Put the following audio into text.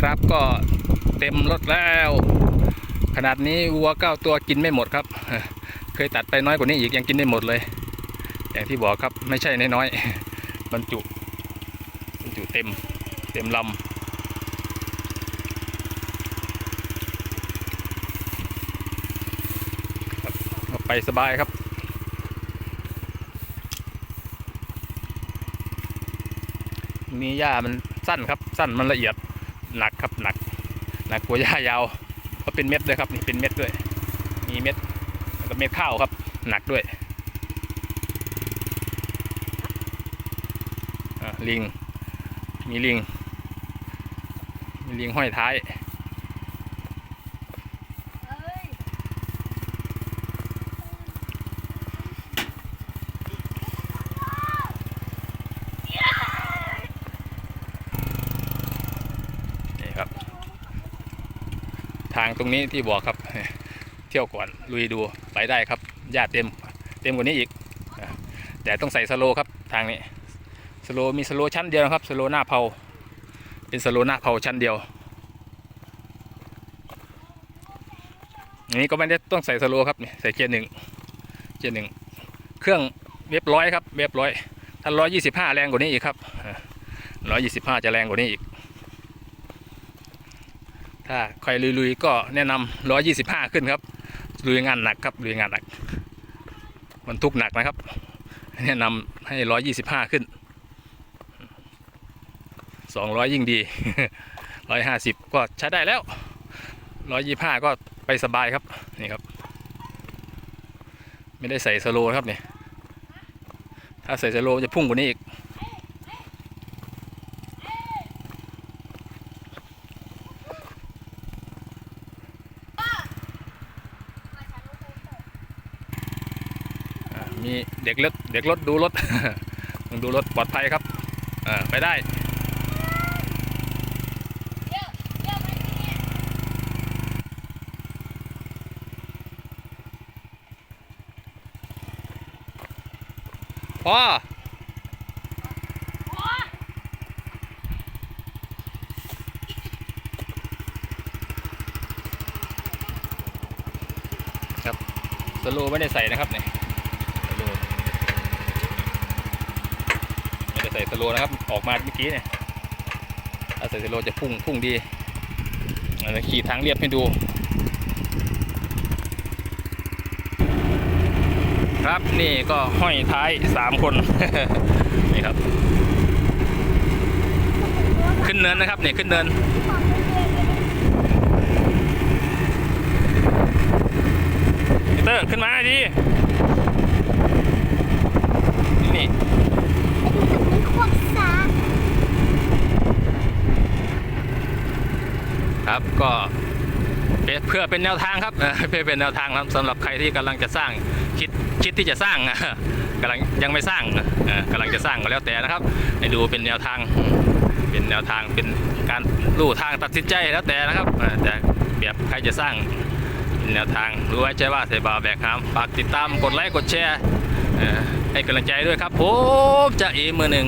ครับ ก็เต็มรถแล้ว ขนาดนี้วัวเก้าตัวกินไม่หมดครับ เคยตัดไปน้อยกว่านี้อีกยังกินได้หมดเลย อย่างที่บอกครับไม่ใช่น้อยๆบรรจุบรรจุเต็มเต็มลำไปสบายครับมีหญ้ามันสั้นครับ สั้นมันละเอียด หนักครับหนักหนักกว่าหญ้ายาวเพราะเป็นเม็ดด้วยครับนี่เป็นเม็ดด้วย มีเม็ดแล้วก็เม็ดข้าวครับ หนักด้วยอะลิง มีลิง มีลิงห้อยท้าย นี่ครับ ทางตรงนี้ที่บอกครับ เที่ยวก่อนลุยดูไปได้ครับหญ้าเต็มเต็มกว่านี้อีก แต่ต้องใส่สโลครับทางนี้สโลมีสโลชั้นเดียวครับสโลหน้าเผาเป็นสโลหน้าเผาชั้นเดียวอันนี้ก็ไม่ได้ต้องใส่สโลครับใส่เกียร์หนึ่งเกียร์หนึ่งเครื่องเรียบร้อยครับเรียบร้อยถ้าร้อยยี่สิบห้าแรงกว่านี้อีกครับร้อยยี่สิบห้าจะแรงกว่านี้อีก ถ้าใครลุยๆก็แนะนำ125ขึ้นครับลุยงานหนักครับลุยงานหนักมันทุกหนักนะครับ แนะนำให้125ขึ้น200ยิ่งดี150ก็ใช้ได้แล้ว125ก็ไปสบายครับนี่ครับ ไม่ได้ใส่สโลครับเนี่ยถ้าใส่สโลจะพุ่งกว่านี้อีก มีเด็กรถเด็กรถดูรถต้องดูรถปลอดภัยครับอ่าไปได้พอครับสโลไม่ได้ใส่นะครับเนี่ย สโลว์ไม่ได้ใส่สโลนะครับ ออกมาเมื่อกี้เนี่ยถ้าใส่สโลจะพุ่งพุ่งดีอันนี้ขี่ทางเรียบให้ดู ครับนี่ก็ห้อยท้ายสามคน นี่ครับ ขึ้นเนินนะครับเนี่ยขึ้นเนินพีเตอร์ขึ้นมาดินี่ ครับก็เพื่อเป็นแนวทางครับเพื่อเป็นแนวทางครับสำหรับใครที่กำลังจะสร้างคิดคิดที่จะสร้างกำลังยังไม่สร้างเออกำลังจะสร้างก็แล้วแต่นะครับ ให้ดูเป็นแนวทางเป็นแนวทางเป็นการลู่ทางตัดสินใจแล้วแต่นะครับแต่แบบใครจะสร้างแนวทางรู้ไว้ใจว่าเสบาแบกครับฝากติดตามกดไลค์กดแชร์ให้กำลังใจด้วยครับผมจะเอมือหนึ่ง